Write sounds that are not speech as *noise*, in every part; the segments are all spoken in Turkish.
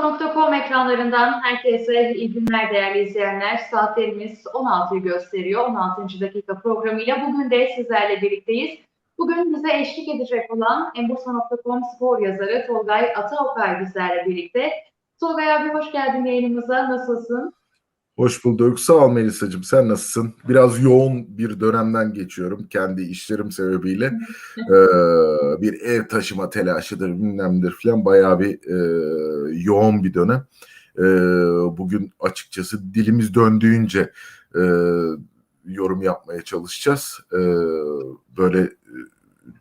Enbursa.com ekranlarından herkese iyi günler değerli izleyenler. Saatlerimiz 16'yı gösteriyor. 16. dakika programıyla bugün de sizlerle birlikteyiz. Bugün bize eşlik edecek olan Enbursa.com spor yazarı Tolgay Ataokay bizlerle birlikte. Tolgay abi hoş geldin yayınımıza. Nasılsın? Hoş bulduk. Sağ ol Melisa'cığım. Sen nasılsın? Biraz yoğun bir dönemden geçiyorum kendi işlerim sebebiyle. *laughs* ee, bir ev taşıma telaşıdır bilmemdir falan bayağı bir e, yoğun bir dönem. E, bugün açıkçası dilimiz döndüğünce e, yorum yapmaya çalışacağız. E, böyle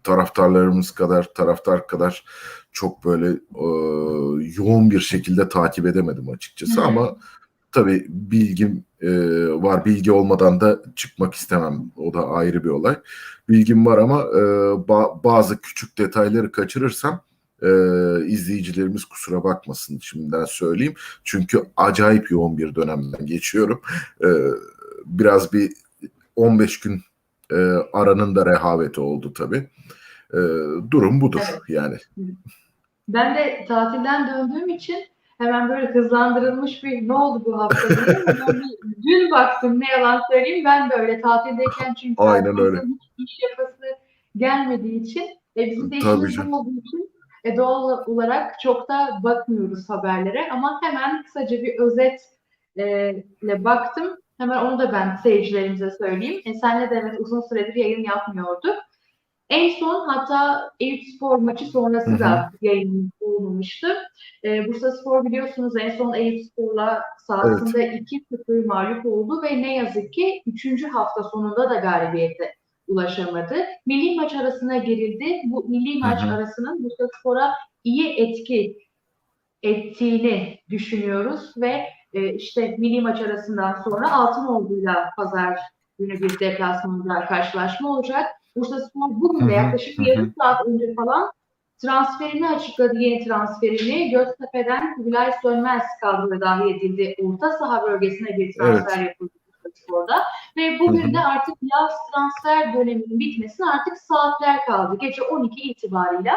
taraftarlarımız kadar, taraftar kadar çok böyle e, yoğun bir şekilde takip edemedim açıkçası ama tabii bilgim e, var. Bilgi olmadan da çıkmak istemem. O da ayrı bir olay. Bilgim var ama e, ba- bazı küçük detayları kaçırırsam e, izleyicilerimiz kusura bakmasın şimdiden söyleyeyim. Çünkü acayip yoğun bir dönemden geçiyorum. E, biraz bir 15 gün e, aranın da rehaveti oldu tabii. E, durum budur Evet. yani. Ben de tatilden döndüğüm için hemen böyle hızlandırılmış bir ne oldu bu hafta diye dün baktım ne yalan söyleyeyim ben böyle tatildeyken çünkü Aynen öyle. hiç iş yapası gelmediği için e, bizim de işimiz olmadığı için e, doğal olarak çok da bakmıyoruz haberlere ama hemen kısaca bir özetle baktım. Hemen onu da ben seyircilerimize söyleyeyim. E, senle de evet uzun süredir yayın yapmıyorduk. En son hatta Eyüp Spor maçı sonrası da yayın olmamıştı. Ee, Bursa Spor biliyorsunuz en son Eyüp Spor'la sahasında 2-0 mağlup oldu ve ne yazık ki 3. hafta sonunda da galibiyete ulaşamadı. Milli maç arasına girildi. Bu milli maç Hı hı. arasının Bursa Spor'a iyi etki ettiğini düşünüyoruz ve e, işte milli maç arasından sonra Altınordu'yla pazar günü bir deplasmanda karşılaşma olacak. Bursa Spor bugün de yaklaşık hı yarım saat önce falan transferini açıkladı, yeni transferini. Göztepe'den Kubilay Sönmez kadroya dahil edildi. Orta saha bölgesine bir transfer yapıldı Bursa Spor'da. Ve bugün de artık yaz transfer döneminin bitmesine artık saatler kaldı. Gece 12 itibarıyla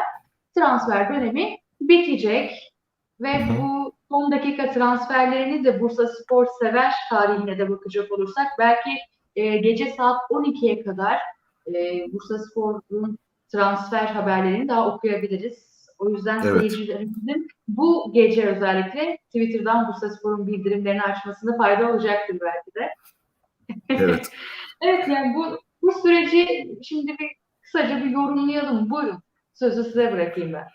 transfer dönemi bitecek. Ve bu son dakika transferlerini de Bursa Spor sever tarihine de bakacak olursak belki e, gece saat 12'ye kadar e, Bursa Spor'un transfer haberlerini daha okuyabiliriz. O yüzden Evet. seyircilerimizin bu gece özellikle Twitter'dan Bursa Spor'un bildirimlerini açmasında fayda olacaktır belki de. Evet. *laughs* Evet yani bu bu süreci şimdi bir kısaca bir yorumlayalım. Buyurun. Sözü size bırakayım ben.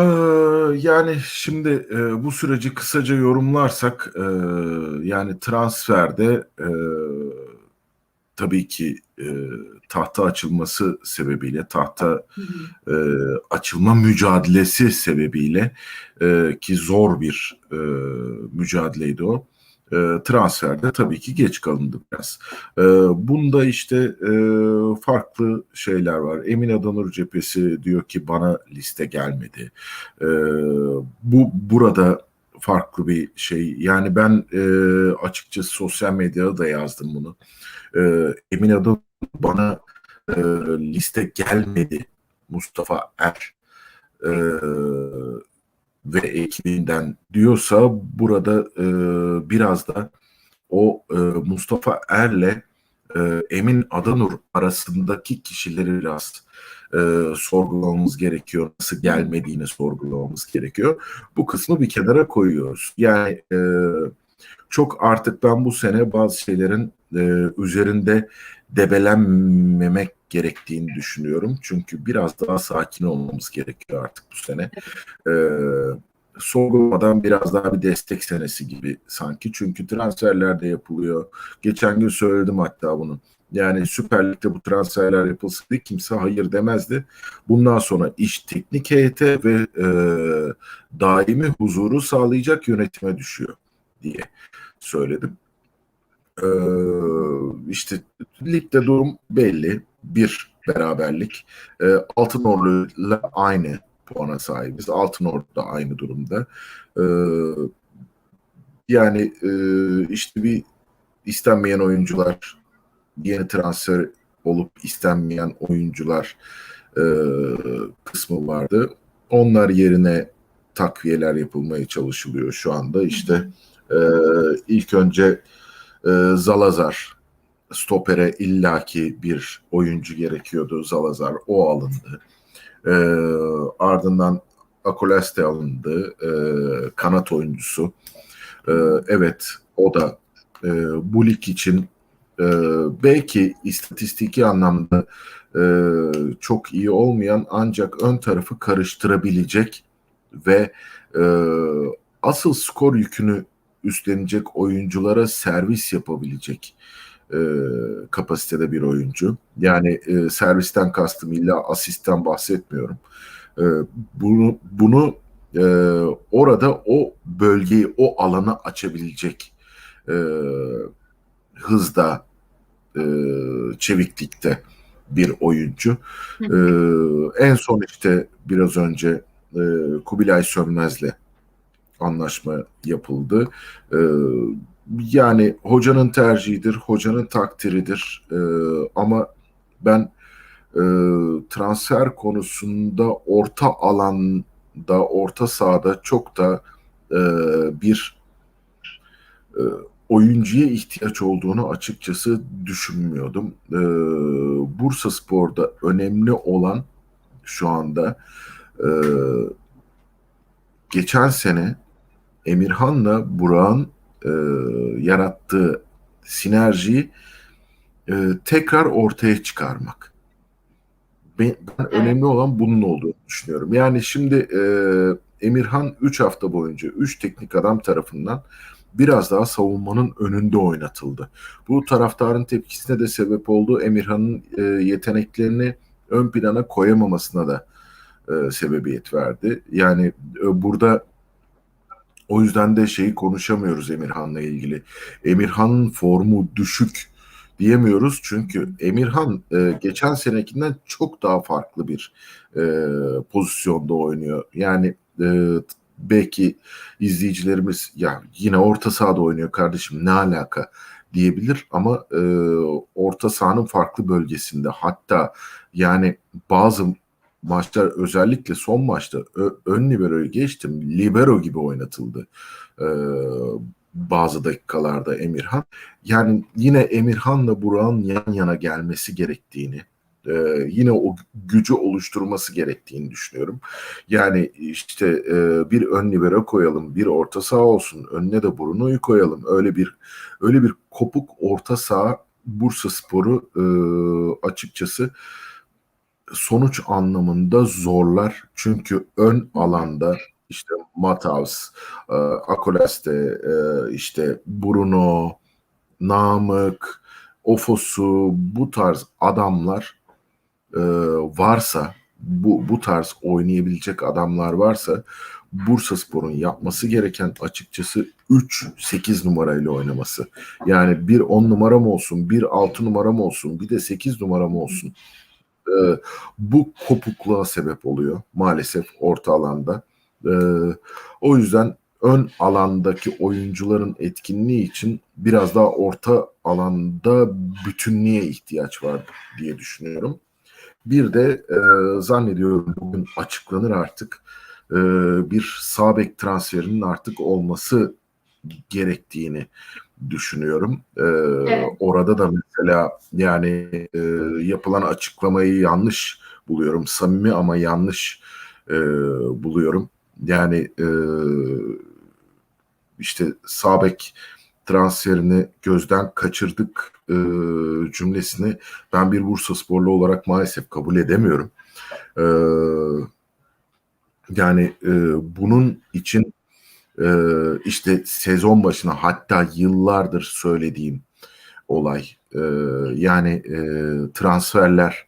Ee, yani şimdi e, bu süreci kısaca yorumlarsak e, yani transferde e, tabii ki e, tahta açılması sebebiyle tahta e, açılma mücadelesi sebebiyle e, ki zor bir e, mücadeleydi o. E, transferde tabii ki geç kalındı biraz. E, bunda işte e, farklı şeyler var. Emin Adanur cephesi diyor ki bana liste gelmedi. E, bu burada farklı bir şey. Yani ben e, açıkçası sosyal medyada da yazdım bunu. E, Emin Adanur bana e, liste gelmedi. Mustafa Er e, ve ekibinden diyorsa burada e, biraz da o e, Mustafa Er'le e, Emin Adanur arasındaki kişileri biraz e, sorgulamamız gerekiyor. Nasıl gelmediğini sorgulamamız gerekiyor. Bu kısmı bir kenara koyuyoruz. Yani e, çok artık ben bu sene bazı şeylerin e, üzerinde debelenmemek gerektiğini düşünüyorum. Çünkü biraz daha sakin olmamız gerekiyor artık bu sene. E, sorgulamadan biraz daha bir destek senesi gibi sanki. Çünkü transferler de yapılıyor. Geçen gün söyledim hatta bunu. Yani Süper Lig'de bu transferler yapılsaydı kimse hayır demezdi. Bundan sonra iş teknik heyete ve e, daimi huzuru sağlayacak yönetime düşüyor diye söyledim. Ee, işte ligde durum belli. Bir beraberlik. Ee, Altınordu'yla aynı puana sahibiz. Altınordu da aynı durumda. Ee, yani e, işte bir istenmeyen oyuncular, yeni transfer olup istenmeyen oyuncular e, kısmı vardı. Onlar yerine takviyeler yapılmaya çalışılıyor şu anda. İşte e, ilk önce e, Zalazar stopere illaki bir oyuncu gerekiyordu. Zalazar o alındı. E, ardından Akoleste alındı. E, kanat oyuncusu. E, evet o da e, bu lig için e, belki istatistiki anlamda e, çok iyi olmayan ancak ön tarafı karıştırabilecek ve e, asıl skor yükünü üstlenecek oyunculara servis yapabilecek e, kapasitede bir oyuncu. Yani e, servisten kastım illa asistten bahsetmiyorum. E, bunu bunu e, orada o bölgeyi, o alanı açabilecek e, hızda, e, çeviklikte bir oyuncu. E, en son işte biraz önce e, Kubilay Sönmez'le anlaşma yapıldı. E, yani hocanın tercihidir, hocanın takdiridir. E, ama ben e, transfer konusunda orta alanda, orta sahada çok da e, bir e, oyuncuya ihtiyaç olduğunu açıkçası düşünmüyordum. E, Bursa Spor'da önemli olan şu anda e, geçen sene Emirhan'la Burak'ın e, yarattığı sinerjiyi e, tekrar ortaya çıkarmak. Ben, ben Evet. önemli olan bunun olduğunu düşünüyorum. Yani şimdi e, Emirhan 3 hafta boyunca 3 teknik adam tarafından biraz daha savunmanın önünde oynatıldı. Bu taraftarın tepkisine de sebep oldu. Emirhan'ın e, yeteneklerini ön plana koyamamasına da e, sebebiyet verdi. Yani e, burada o yüzden de şeyi konuşamıyoruz Emirhan'la ilgili. Emirhan'ın formu düşük diyemiyoruz çünkü Emirhan e, geçen senekinden çok daha farklı bir e, pozisyonda oynuyor. Yani e, belki izleyicilerimiz ya yine orta sahada oynuyor kardeşim ne alaka diyebilir ama e, orta sahanın farklı bölgesinde hatta yani bazı maçlar özellikle son maçta ön libero'yu geçtim libero gibi oynatıldı e, bazı dakikalarda Emirhan. Yani yine Emirhan'la Burak'ın yan yana gelmesi gerektiğini e, yine o gücü oluşturması gerektiğini düşünüyorum. Yani işte e, bir ön libero koyalım, bir orta saha olsun, önüne de Bruno'yu koyalım. Öyle bir öyle bir kopuk orta saha Bursa Sporu e, açıkçası sonuç anlamında zorlar. Çünkü ön alanda işte Mataus, e, Akoleste, e, işte Bruno, Namık, Ofosu bu tarz adamlar e, varsa bu bu tarz oynayabilecek adamlar varsa Bursa Spor'un yapması gereken açıkçası 3-8 numarayla oynaması. Yani bir 10 numaram olsun, bir 6 numaram olsun, bir de 8 numaram olsun. Ee, bu kopukluğa sebep oluyor maalesef orta alanda. Ee, o yüzden ön alandaki oyuncuların etkinliği için biraz daha orta alanda bütünlüğe ihtiyaç var diye düşünüyorum. Bir de e, zannediyorum bugün açıklanır artık e, bir sağ bek transferinin artık olması gerektiğini düşünüyorum. E, Evet. Orada da mesela yani e, yapılan açıklamayı yanlış buluyorum. Samimi ama yanlış e, buluyorum. Yani e, işte sağ bek transferini gözden kaçırdık e, cümlesini ben bir Bursa sporlu olarak maalesef kabul edemiyorum. E, yani e, bunun için e, işte sezon başına hatta yıllardır söylediğim olay e, yani e, transferler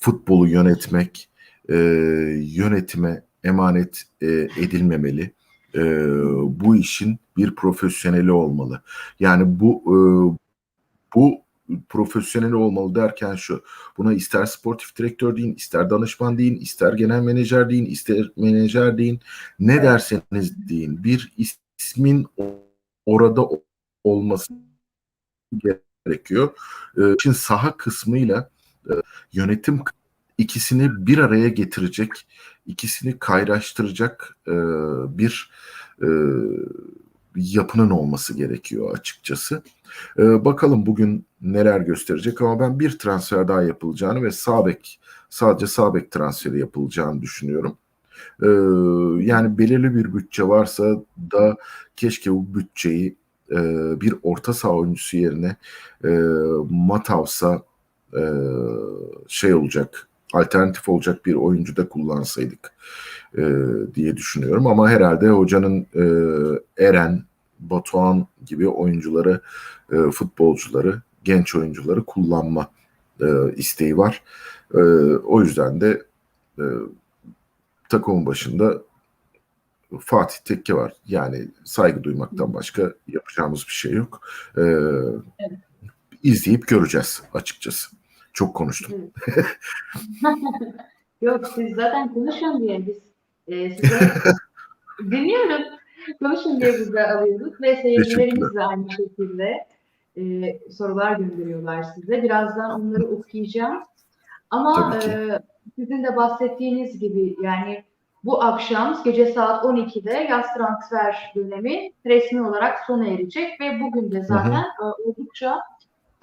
futbolu yönetmek e, yönetime emanet e, edilmemeli. E, bu işin bir profesyoneli olmalı. Yani bu e, bu profesyonel olmalı derken şu. Buna ister sportif direktör deyin, ister danışman deyin, ister genel menajer deyin, ister menajer deyin. Ne derseniz deyin. Bir ismin orada olması gerekiyor. Ee, Şimdi saha kısmıyla e, yönetim ikisini bir araya getirecek ikisini kaynaştıracak e, bir e, yapının olması gerekiyor açıkçası. E, bakalım bugün neler gösterecek ama ben bir transfer daha yapılacağını ve sağ bek sadece sağ bek transferi yapılacağını düşünüyorum. E, yani belirli bir bütçe varsa da keşke bu bütçeyi e, bir orta saha oyuncusu yerine e, Matavs'a e, şey olacak alternatif olacak bir oyuncu da kullansaydık e, diye düşünüyorum ama herhalde hocanın e, Eren, Batuhan gibi oyuncuları, e, futbolcuları, genç oyuncuları kullanma e, isteği var. E, o yüzden de e, takımın başında Fatih Tekke var. Yani saygı duymaktan başka yapacağımız bir şey yok. E, Evet. izleyip göreceğiz açıkçası. Çok konuştum. *laughs* Yok siz zaten konuşun diye biz e, size *laughs* dinliyorum. Konuşun diye biz de alıyoruz ve seyircilerimiz de aynı şekilde e, sorular gönderiyorlar size. Birazdan onları okuyacağım. Ama e, sizin de bahsettiğiniz gibi yani bu akşam gece saat 12'de yaz transfer dönemi resmi olarak sona erecek ve bugün de zaten e, oldukça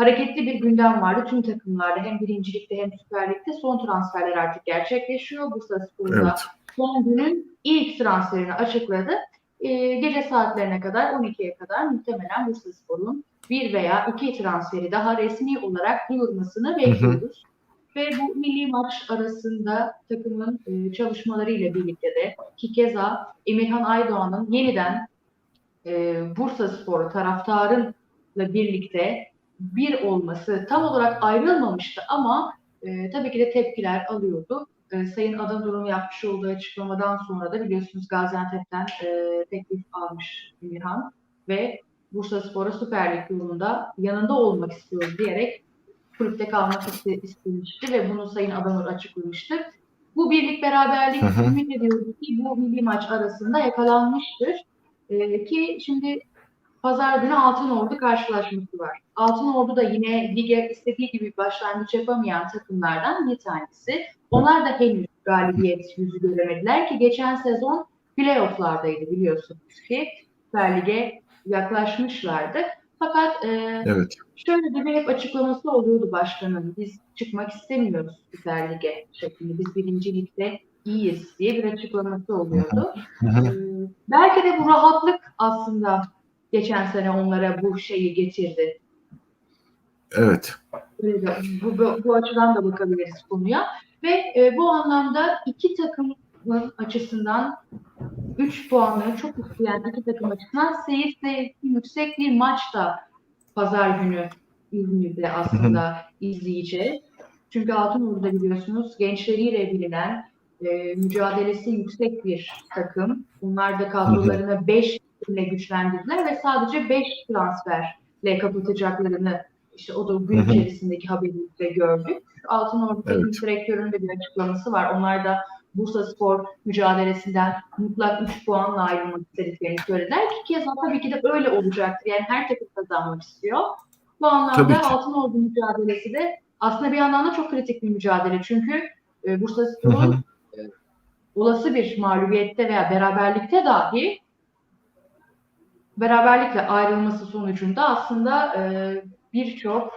hareketli bir gündem vardı tüm takımlarda hem birincilikte hem Süper Lig'de son transferler artık gerçekleşiyor. Bursaspor'da Evet. son günün ilk transferini açıkladı. Ee, gece saatlerine kadar 12'ye kadar muhtemelen Bursaspor'un bir veya iki transferi daha resmi olarak duyurmasını bekliyoruz. Ve bu milli maç arasında takımın e, çalışmalarıyla birlikte de ki keza Emirhan Aydoğan'ın yeniden e, Bursaspor taraftarınla birlikte bir olması tam olarak ayrılmamıştı ama e, tabii ki de tepkiler alıyordu. E, Sayın Adamdur'un yapmış olduğu açıklamadan sonra da biliyorsunuz Gaziantep'ten e, teklif almış Emirhan ve Bursaspor'a Süper Lig yolunda yanında olmak istiyoruz diyerek kulüpte kalmak iste- istemişti ve bunu Sayın Adamur açıklamıştı. Bu birlik beraberlik ümit ediyoruz ki bu milli maç arasında yakalanmıştır. E, ki şimdi Pazar günü Altınordu karşılaşması var. Altınordu da yine lige istediği gibi başlangıç yapamayan takımlardan bir tanesi. Onlar da henüz galibiyet yüzü göremediler ki geçen sezon playofflardaydı biliyorsunuz ki Süper Lig'e yaklaşmışlardı. Fakat e, Evet. şöyle de bir hep açıklaması oluyordu başkanın. Biz çıkmak istemiyoruz Süper Lig'e şeklinde. Biz birinci ligde iyiyiz diye bir açıklaması oluyordu. Hı hı. Ee, belki de bu rahatlık aslında geçen sene onlara bu şeyi getirdi. Evet. Bu, bu, bu açıdan da bakabiliriz konuya. Ve e, bu anlamda iki takımın açısından 3 puanları çok isteyen iki takım açısından seyir zevki yüksek bir maç da pazar günü İzmir'de aslında izleyeceğiz. Çünkü Altınordu'da biliyorsunuz gençleriyle bilinen e, mücadelesi yüksek bir takım. Onlar da kadrolarını 5 ile güçlendirdiler ve sadece 5 transferle kapatacaklarını işte o da gün içerisindeki haberimizde gördük. Altınordu Evet. Teknik Direktörü'nün de bir açıklaması var. Onlar da Bursa Spor mücadelesinden mutlak 3 puanla ayrılmak istediklerini söylediler ki keza tabii ki de öyle olacaktır. Yani her takım kazanmak istiyor. Bu anlamda ki. Altınordu mücadelesi de aslında bir yandan da çok kritik bir mücadele. Çünkü e, Bursa. Spor'un e, olası bir mağlubiyette veya beraberlikte dahi beraberlikle ayrılması sonucunda aslında e, birçok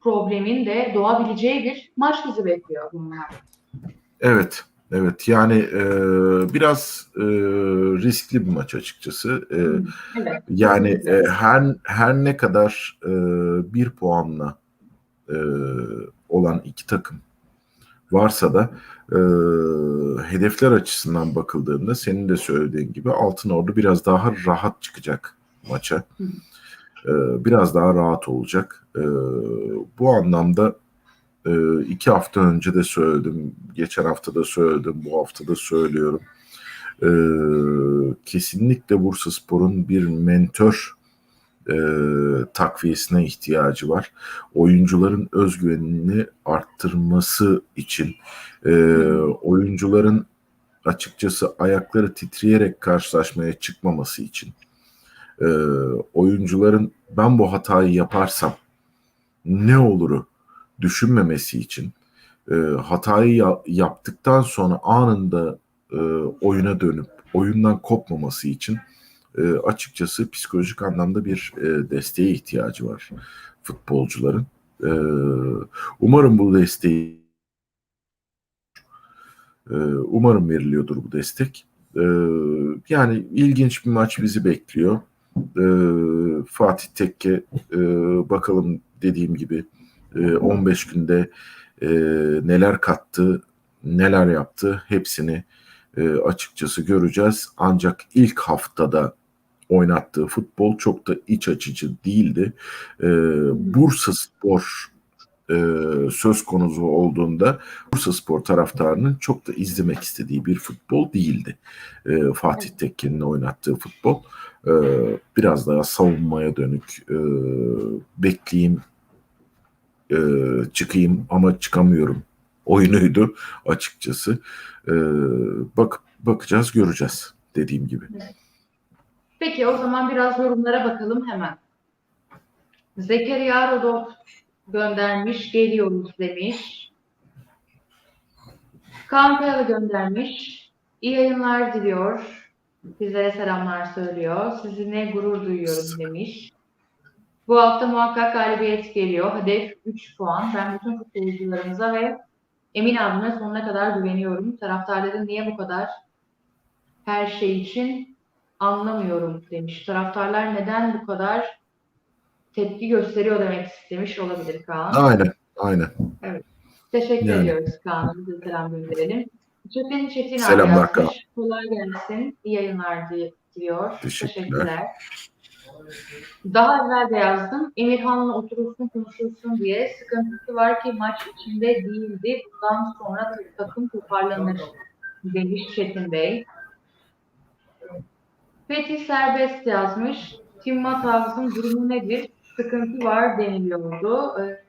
problemin de doğabileceği bir maç bizi bekliyor bunlar. Evet. Evet. Yani e, biraz e, riskli bir maç açıkçası. E, Evet. yani e, her her ne kadar e, bir puanla e, olan iki takım varsa da e, hedefler açısından bakıldığında senin de söylediğin gibi Altınordu biraz daha rahat çıkacak maça. E, biraz daha rahat olacak. E, bu anlamda e, iki hafta önce de söyledim, geçen hafta da söyledim, bu hafta da söylüyorum. E, kesinlikle Bursaspor'un bir mentor e, takviyesine ihtiyacı var. Oyuncuların özgüvenini arttırması için e, oyuncuların açıkçası ayakları titreyerek karşılaşmaya çıkmaması için e, oyuncuların ben bu hatayı yaparsam ne oluru düşünmemesi için e, hatayı ya- yaptıktan sonra anında e, oyuna dönüp oyundan kopmaması için e, açıkçası psikolojik anlamda bir e, desteğe ihtiyacı var futbolcuların. E, umarım bu desteği e, umarım veriliyordur bu destek. E, yani ilginç bir maç bizi bekliyor. E, Fatih Tekke e, bakalım dediğim gibi e, 15 günde e, neler kattı, neler yaptı hepsini e, açıkçası göreceğiz. Ancak ilk haftada oynattığı futbol çok da iç açıcı değildi. E, Bursa Spor e, söz konusu olduğunda Bursa Spor taraftarının çok da izlemek istediği bir futbol değildi. E, Fatih Tekke'nin oynattığı futbol e, biraz daha savunmaya dönük e, bekleyeyim e, çıkayım ama çıkamıyorum oyunuydu açıkçası. E, bak bakacağız göreceğiz dediğim gibi. Peki o zaman biraz yorumlara bakalım hemen. Zekeriya Rodot göndermiş, geliyoruz demiş. Kaan Kayalı göndermiş. İyi yayınlar diliyor. Bizlere selamlar söylüyor. Sizinle gurur duyuyorum demiş. Bu hafta muhakkak galibiyet geliyor. Hedef 3 puan. Ben bütün futbolcularımıza ve Emin abime sonuna kadar güveniyorum. Taraftarların niye bu kadar her şey için anlamıyorum demiş. Taraftarlar neden bu kadar tepki gösteriyor demek istemiş olabilir Kaan. Aynen, aynen. Teşekkür Yani. ediyoruz Kaan'a. Biz de selam gönderelim. Çetin Çetin abi Selamlar yazmış. Kaan. Kolay gelsin. İyi yayınlar di- diliyor. Teşekkürler. Daha evvel de yazdım. Emirhan'la oturursun konuşursun diye. Sıkıntısı var ki maç içinde değildi. Bundan sonra takım toparlanır demiş Çetin Bey. Fethi Serbest yazmış. Tim Matavs'ın durumu nedir? Sıkıntı var deniliyordu. Ee,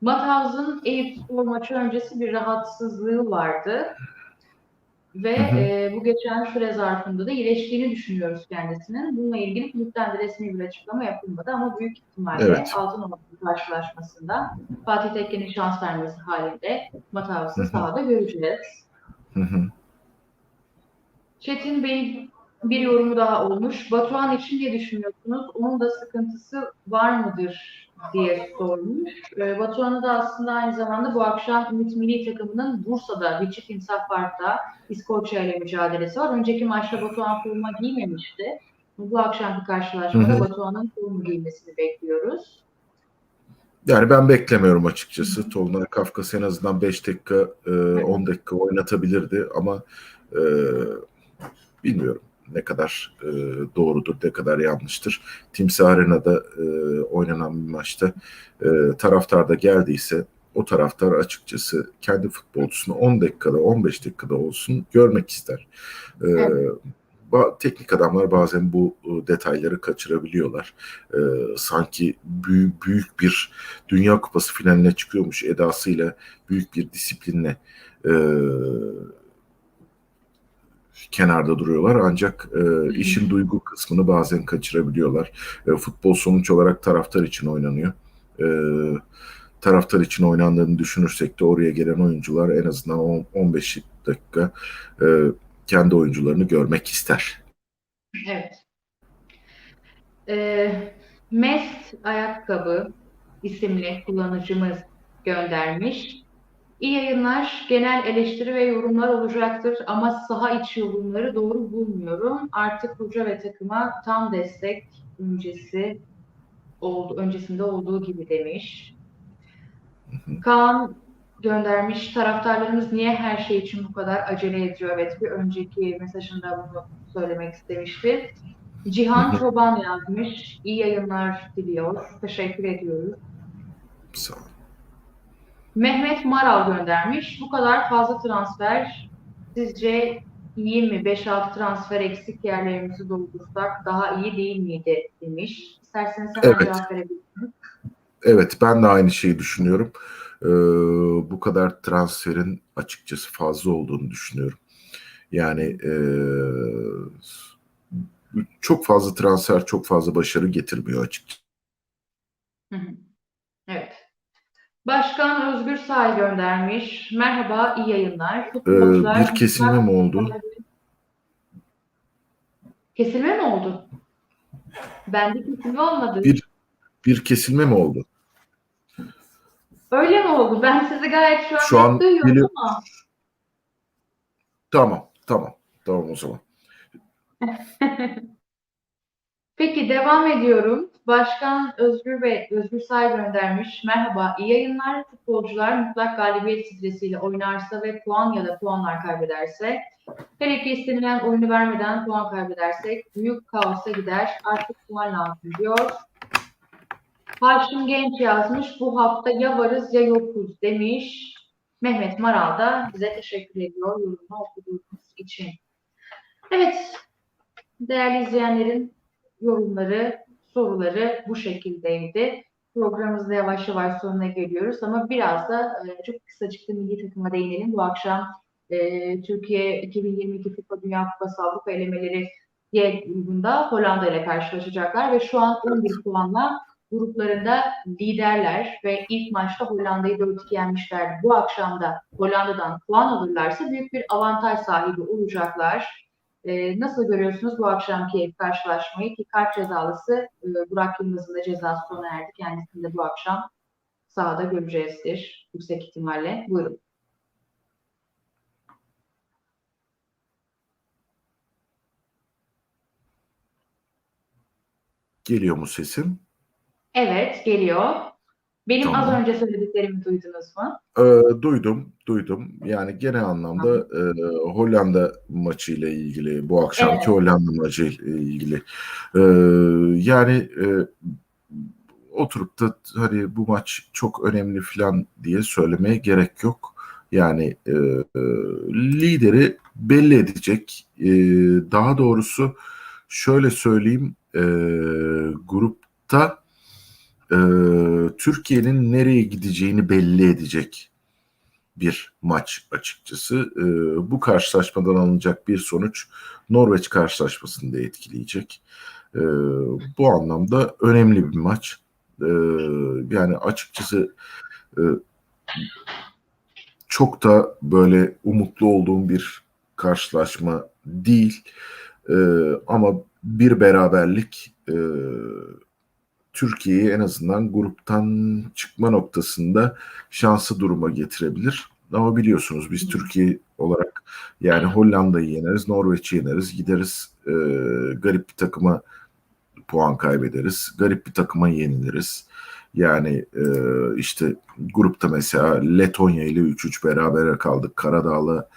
Matavs'ın Eyüp Spor maçı öncesi bir rahatsızlığı vardı. Ve Hı hı. e, bu geçen süre zarfında da iyileştiğini düşünüyoruz kendisinin. Bununla ilgili kulüpten de resmi bir açıklama yapılmadı ama büyük ihtimalle Evet. Altınoluk karşılaşmasında Fatih Tekke'nin şans vermesi halinde Matavs'ı sahada göreceğiz. Hı hı. Çetin Bey bir yorumu daha olmuş. Batuhan için ne düşünüyorsunuz? Onun da sıkıntısı var mıdır diye sormuş. Ee, Batuhan'ı da aslında aynı zamanda bu akşam Ümit Milli Takımı'nın Bursa'da çift insaf Park'ta İskoçya ile mücadelesi var. Önceki maçta Batuhan forma giymemişti. Bu akşamki karşılaşmada. Batuhan'ın forma giymesini bekliyoruz. Yani ben beklemiyorum açıkçası. Tolunay Kafkas en azından 5 dakika, e, 10 dakika oynatabilirdi ama e, bilmiyorum ne kadar e, doğrudur, ne kadar yanlıştır. Timsah Arena'da e, oynanan bir maçta e, taraftar da geldiyse o taraftar açıkçası kendi futbolcusunu 10 dakikada, 15 dakikada olsun görmek ister. E, Evet. teknik adamlar bazen bu e, detayları kaçırabiliyorlar. E, sanki büyük, büyük bir Dünya Kupası finaline çıkıyormuş edasıyla büyük bir disiplinle e, kenarda duruyorlar ancak e, işin duygu kısmını bazen kaçırabiliyorlar. E, futbol sonuç olarak taraftar için oynanıyor. E, taraftar için oynandığını düşünürsek de oraya gelen oyuncular en azından 10 15 dakika e, kendi oyuncularını görmek ister. Evet. Ee, Mest Ayakkabı isimli kullanıcımız göndermiş. İyi yayınlar. Genel eleştiri ve yorumlar olacaktır ama saha içi yorumları doğru bulmuyorum. Artık hoca ve takıma tam destek öncesi oldu, öncesinde olduğu gibi demiş. Kaan göndermiş. Taraftarlarımız niye her şey için bu kadar acele ediyor? Evet bir önceki mesajında bunu söylemek istemişti. Cihan Çoban yazmış. İyi yayınlar diliyor. Teşekkür ediyoruz. Sağ olun. Mehmet Maral göndermiş. Bu kadar fazla transfer sizce iyi mi? 5-6 transfer eksik yerlerimizi doldursak daha iyi değil miydi demiş. İsterseniz hemen Evet. cevap verebilirsiniz. Evet ben de aynı şeyi düşünüyorum. Ee, bu kadar transferin açıkçası fazla olduğunu düşünüyorum. Yani e, çok fazla transfer çok fazla başarı getirmiyor açıkçası. Hı hı. Evet. Başkan Özgür Say göndermiş. Merhaba, iyi yayınlar. Ee, bir kesilme mi oldu? Kesilme mi oldu? Bende kesilme olmadı. Bir, bir kesilme mi oldu? Öyle mi oldu? Ben sizi gayet şu an, şu an duyuyorum bile... ama. Tamam, tamam. Tamam o zaman. *laughs* Peki devam ediyorum. Başkan Özgür Bey, Özgür Say göndermiş. Merhaba, iyi yayınlar. Futbolcular mutlak galibiyet stresiyle oynarsa ve puan ya da puanlar kaybederse, hele ki istenilen oyunu vermeden puan kaybedersek büyük kaosa gider. Artık puan lazım diyor. Haşim Genç yazmış. Bu hafta ya varız ya yokuz demiş. Mehmet Maral da bize teşekkür ediyor yorumunu okuduğunuz için. Evet, değerli izleyenlerin yorumları, soruları bu şekildeydi. Programımızda yavaş yavaş sonuna geliyoruz ama biraz da e, çok kısacık da milli takıma değinelim. Bu akşam e, Türkiye 2022 FIFA Dünya Kupası Avrupa elemeleri grubunda Hollanda ile karşılaşacaklar ve şu an 11 puanla gruplarında liderler ve ilk maçta Hollanda'yı 4-2 yenmişlerdi. Bu akşam da Hollanda'dan puan alırlarsa büyük bir avantaj sahibi olacaklar. Ee, nasıl görüyorsunuz bu akşamki karşılaşmayı ki kart cezalısı e, Burak Yılmaz'ın da cezası sona erdi. Kendisini de bu akşam sahada göreceğizdir yüksek ihtimalle. Buyurun. Geliyor mu sesim? Evet geliyor. Benim Tamam. az önce söylediklerimi duydunuz mu? Ee, duydum, duydum. Yani genel anlamda e, Hollanda maçı ile ilgili, bu akşamki Evet. Hollanda maçı ile ilgili. Ee, yani e, oturup da hani bu maç çok önemli falan diye söylemeye gerek yok. Yani e, e, lideri belli edecek. E, daha doğrusu şöyle söyleyeyim, e, grupta e, Türkiye'nin nereye gideceğini belli edecek bir maç açıkçası. E, bu karşılaşmadan alınacak bir sonuç Norveç karşılaşmasını da etkileyecek. E, bu anlamda önemli bir maç. E, yani açıkçası e, çok da böyle umutlu olduğum bir karşılaşma değil. E, ama bir beraberlik e, Türkiye'yi en azından gruptan çıkma noktasında şanslı duruma getirebilir. Ama biliyorsunuz biz Türkiye olarak yani Hollanda'yı yeneriz, Norveç'i yeneriz, gideriz e, garip bir takıma puan kaybederiz, garip bir takıma yeniliriz. Yani e, işte grupta mesela Letonya ile 3-3 berabere kaldık, Karadağ'la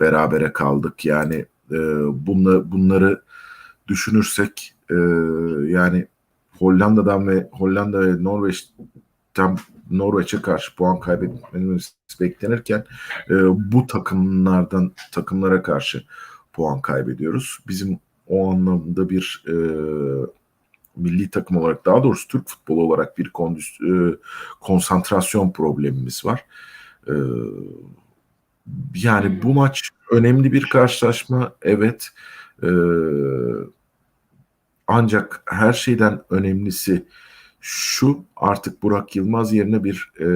berabere kaldık. Yani e, bunla, bunları düşünürsek e, yani Hollanda'dan ve Hollanda ve Norveç'ten Norveç'e karşı puan kaybetmemiz beklenirken e, bu takımlardan takımlara karşı puan kaybediyoruz. Bizim o anlamda bir e, milli takım olarak daha doğrusu Türk futbolu olarak bir kondis, e, konsantrasyon problemimiz var. E, yani bu maç önemli bir karşılaşma evet. E, ancak her şeyden önemlisi şu artık Burak Yılmaz yerine bir e,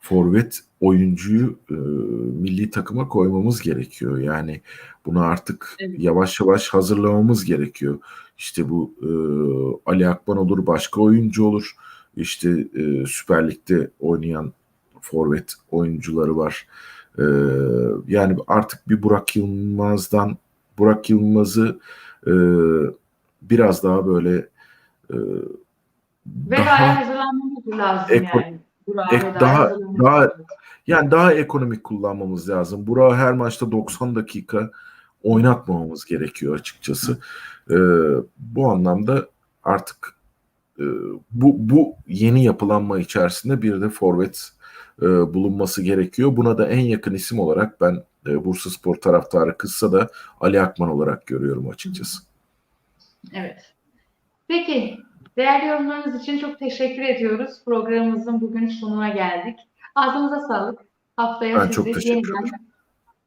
forvet oyuncuyu e, milli takıma koymamız gerekiyor. Yani bunu artık Evet. yavaş yavaş hazırlamamız gerekiyor. İşte bu e, Ali Akman olur, başka oyuncu olur. İşte e, Süper Lig'de oynayan forvet oyuncuları var. E, yani artık bir Burak Yılmaz'dan Burak Yılmaz'ı e, biraz daha böyle e, Ve daha hazırlanmamız lazım Eko- yani. Burak'a ek- daha- daha- yani daha ekonomik kullanmamız lazım. Burak'ı her maçta 90 dakika oynatmamamız gerekiyor açıkçası. E, bu anlamda artık e, bu bu yeni yapılanma içerisinde bir de forvet e, bulunması gerekiyor. Buna da en yakın isim olarak ben e, Bursa Spor taraftarı kızsa da Ali Akman olarak görüyorum açıkçası. Evet. Peki, değerli yorumlarınız için çok teşekkür ediyoruz. Programımızın bugün sonuna geldik. Ağzınıza sağlık. Haftaya Ben sizi çok teşekkür yeniden ederim.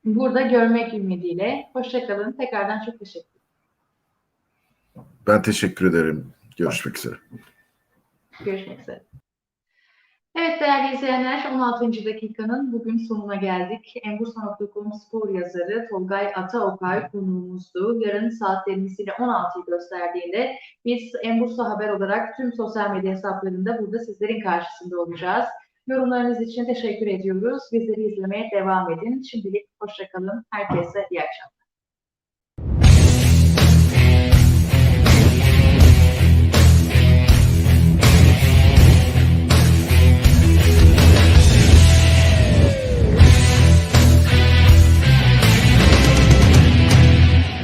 burada görmek ümidiyle. Hoşçakalın. Tekrardan çok teşekkür ederim. Ben teşekkür ederim. Görüşmek üzere. Görüşmek üzere. Evet değerli izleyenler 16. dakikanın bugün sonuna geldik. Embursa.com spor yazarı Tolgay Ataokay konuğumuzdu. Yarın saatlerimiz yine 16'yı gösterdiğinde biz Embursa Haber olarak tüm sosyal medya hesaplarında burada sizlerin karşısında olacağız. Yorumlarınız için teşekkür ediyoruz. Bizleri izlemeye devam edin. Şimdilik hoşçakalın. Herkese iyi akşamlar.